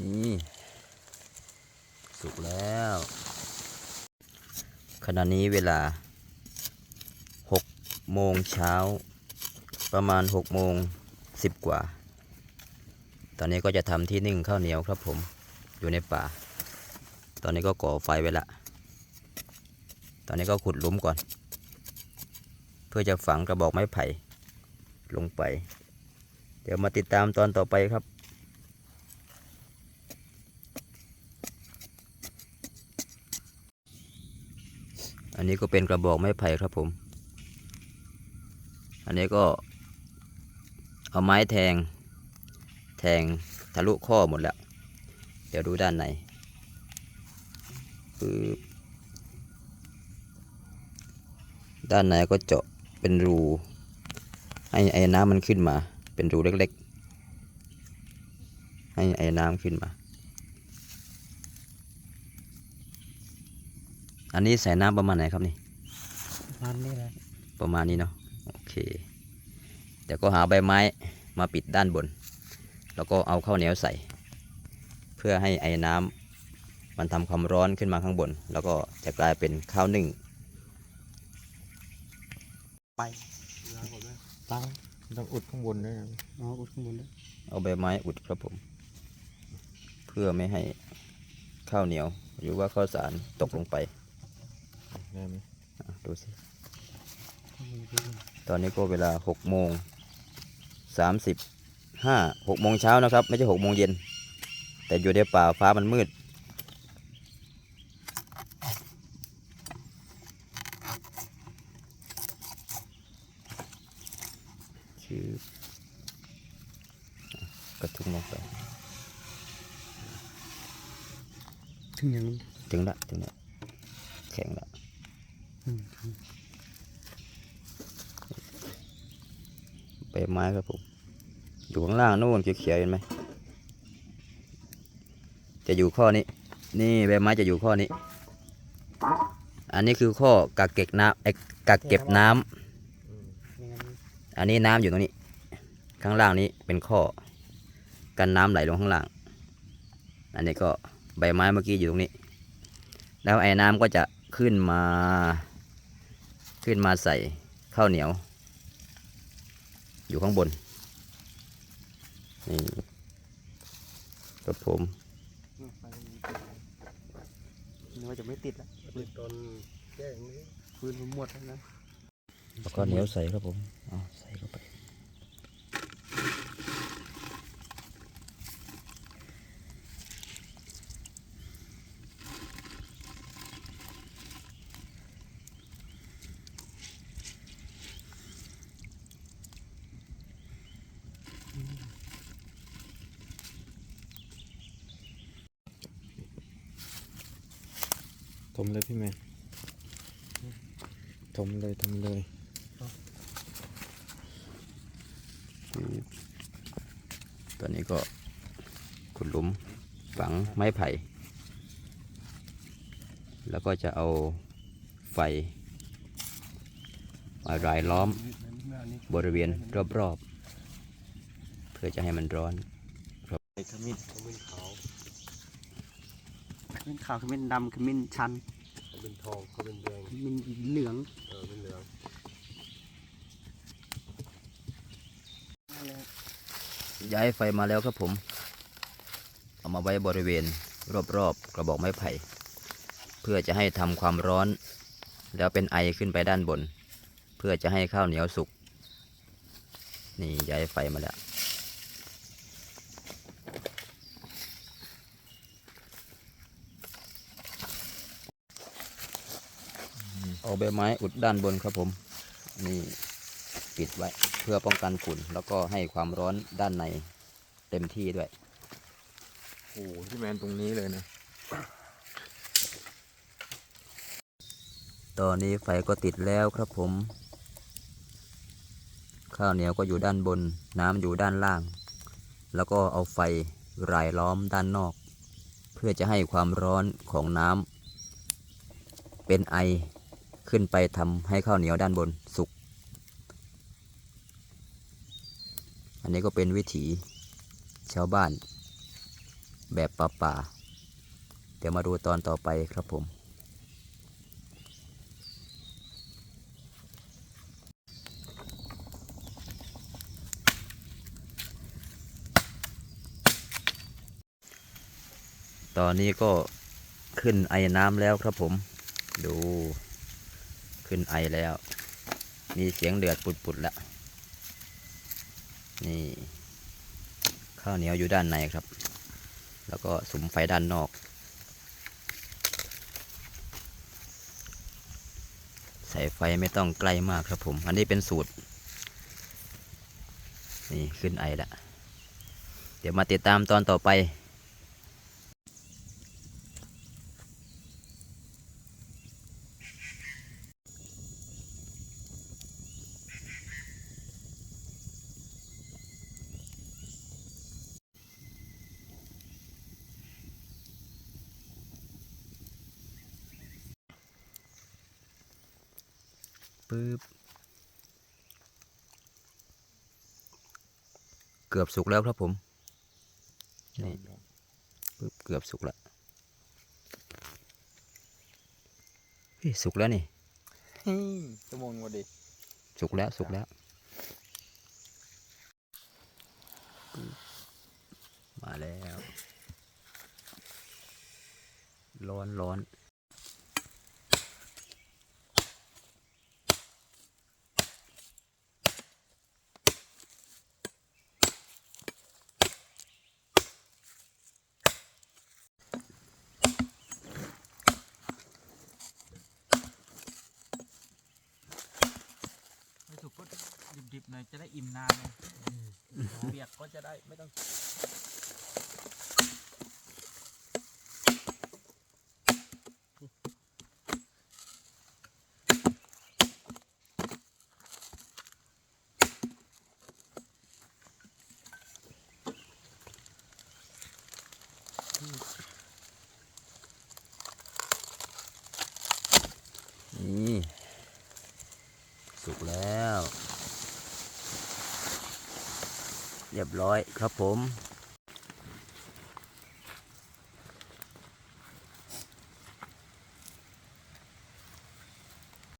นี่ สุกแล้ว ขณะนี้เวลาหกโมงเช้า ประมาณหกโมงสิบกว่า ตอนนี้ก็จะทำที่นึ่งข้าวเหนียวครับผมอยู่ในป่า ตอนนี้ก็ก่อไฟไว้ละ ตอนนี้ก็ขุดหลุมก่อน เพื่อจะฝังกระบอกไม้ไผ่ลงไป เดี๋ยวมาติดตามตอนต่อไปครับ อันนี้ก็เป็นกระบอกไม้ไผ่ครับผม อันนี้ก็เอาไม้แทง แทงทะลุข้อหมดแล้ว เดี๋ยวดูด้านในปึ๊บด้านในก็เจาะเป็นรูให้ไอ้น้ำมันขึ้นมา เป็นรูเล็กๆ ให้ไอ้น้ำขึ้นมา อันนี้ใส่น้ำประมาณไหนครับนี่มันนี่แหละประมาณนี้เนาะโอเคเดี๋ยวก็หาใบไม้มาปิดด้านบน แล้วก็เอาข้าวเหนียวใส่ เพื่อให้ไอ้น้ำมันทำความร้อนขึ้นมาข้างบน แล้วก็จะกลายเป็นข้าวนึ่งไปล้างก่อนไหมตั้งต้องอุดข้างบนด้วยนะเอาอุดข้างบนด้วยเอาใบไม้อุดครับผม เพื่อไม่ให้ข้าวเหนียวหรือว่าข้าวสารตกลงไป ได้ไหมอะดูสิข้างบนข้างบนตอนนี้ก็เวลาหกโมงสามสิบห้าหกโมงเช้านะครับ ไม่ใช่หกโมงเย็น แต่อยู่ในป่าฟ้ามันมืดชื่อกระทุ้งลงไปถึงอย่างนี้ถึงละถึงละแข็งละ อืมอืม ใบไม้ครับผม อยู่ข้างล่างนู่นเขียวๆเห็นไหม จะอยู่ข้อนี้ นี่ใบไม้จะอยู่ข้อนี้ อันนี้คือข้อกักเก็บน้ำไอ้กักเก็บน้ำไม่งั้นอันนี้น้ำอยู่ตรงนี้ ข้างล่างนี้เป็นข้อ กันน้ำไหลลงข้างล่าง อันนี้ก็ใบไม้เมื่อกี้อยู่ตรงนี้ แล้วไอ้น้ำก็จะขึ้นมา ขึ้นมาใส่ข้าวเหนียว อยู่ข้างบน นี่ครับผมไฟนึกว่าจะไม่ติดละปิดตอนแจ้งนี้ฟืนมันหมดแล้วนะแล้วก็เหนียวใส่ครับผมเอาใส่เข้าไป ถ มเลยพี่แมนถมเลยถมเลยตอนนี้ก็ขุดหลุมฝังไม้ไผ่ แล้วก็จะเอาไฟมารายล้อมบริเวณรอบๆ เพื่อจะให้มันร้อนไอ้ขมิ้นขมิ้นขาว ขมิ้นขาวขมิ้นดำขมิ้นชันขมิ้นทองขมิ้นแดงขมิ้นเหลืองเออเป็นเหลืองย้ายไฟมาแล้วครับผม เอามาไว้บริเวณรอบๆกระบอกไม้ไผ่ เพื่อจะให้ทำความร้อน แล้วเป็นไอขึ้นไปด้านบน เพื่อจะให้ข้าวเหนียวสุก นี่ย้ายไฟมาแล้ว เอาใบไม้อุดด้านบนครับผม นี่ปิดไว้เพื่อป้องกันฝุ่น แล้วก็ให้ความร้อนด้านในเต็มที่ด้วยโอ้โหพี่แมนตรงนี้เลยนะ ตอนนี้ไฟก็ติดแล้วครับผม ข้าวเหนียวก็อยู่ด้านบน น้ำอยู่ด้านล่าง แล้วก็เอาไฟรายล้อมด้านนอก เพื่อจะให้ความร้อนของน้ำเป็นไอ ขึ้นไปทำให้ข้าวเหนียวด้านบนสุก อันนี้ก็เป็นวิถีชาวบ้าน แบบป่าๆเดี๋ยวมาดูตอนต่อไปครับผม ตอนนี้ก็ขึ้นไอน้ำแล้วครับผม ดู ขึ้นไอแล้ว มีเสียงเดือดปุดๆแล้ว นี่ข้าวเหนียวอยู่ด้านในครับ แล้วก็สุมไฟด้านนอก ใส่ไฟไม่ต้องใกล้มากครับผม อันนี้เป็นสูตร นี่ขึ้นไอแล้วเดี๋ยวมาติดตามตอนต่อไป ปึ๊บเกือบสุกแล้วครับผมนี่ปึ๊บเกือบสุกแล้วเฮ้ยสุกแล้วนี่ชั่วโมงกว่าดิสุกแล้วสุกแล้วปึ๊บมาแล้ว ร้อนร้อน ไม่สุกก็ ดิบๆหน่อยจะได้อิ่มนานเลยเบียกก็จะได้ไม่ต้องนี่ สุกแล้ว เรียบร้อยครับผม